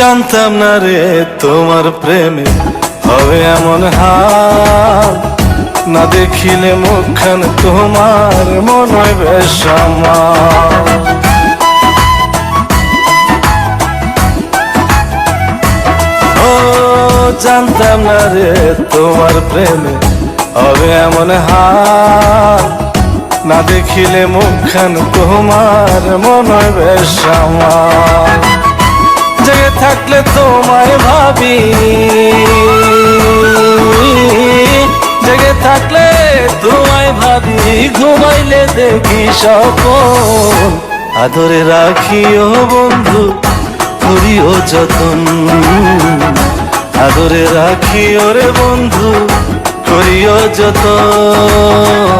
জানতাম না রে তোমার প্রেমে হবে এমন হাল। না দেখিলে মুখখান তোমার মনে হয় ও, জানতাম না রে তোমার প্রেমে হবে এমন হাল। না দেখিলে মুখখান তোমার মনে হয় বেশ জেগে থাকলে তোমায় ভাবি। জেগে থাকলে তোমায় ভাবি, ঘুমাইলে দেখি স্বপন আদরে রাখিও বন্ধু, করিও যতন। আদরে রাখিও রে বন্ধু, করিও যতন।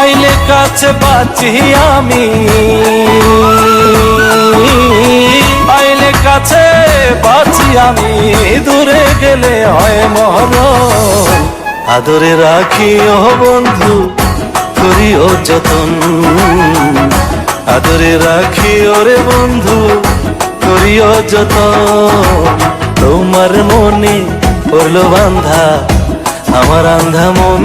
আইলে কাছে বাঁচি আমি। আইলে কাছে বাঁচি আমি। দূরে গেলে হয় মরণ আদরে রাখিও বন্ধু, করিও যতন। আদরে রাখিও রে বন্ধু, করিও যতন। তোমার মনে পড়ল বান্ধা আমার আন্ধা মন।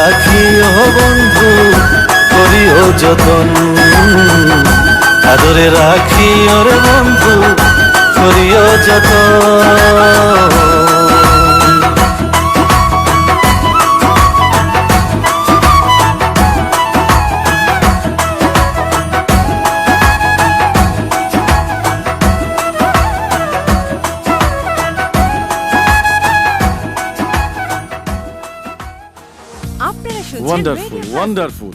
যতন আদরে রাখিও রে বন্ধু করিও যতন। শুনছেন ওয়ান্ডারফুল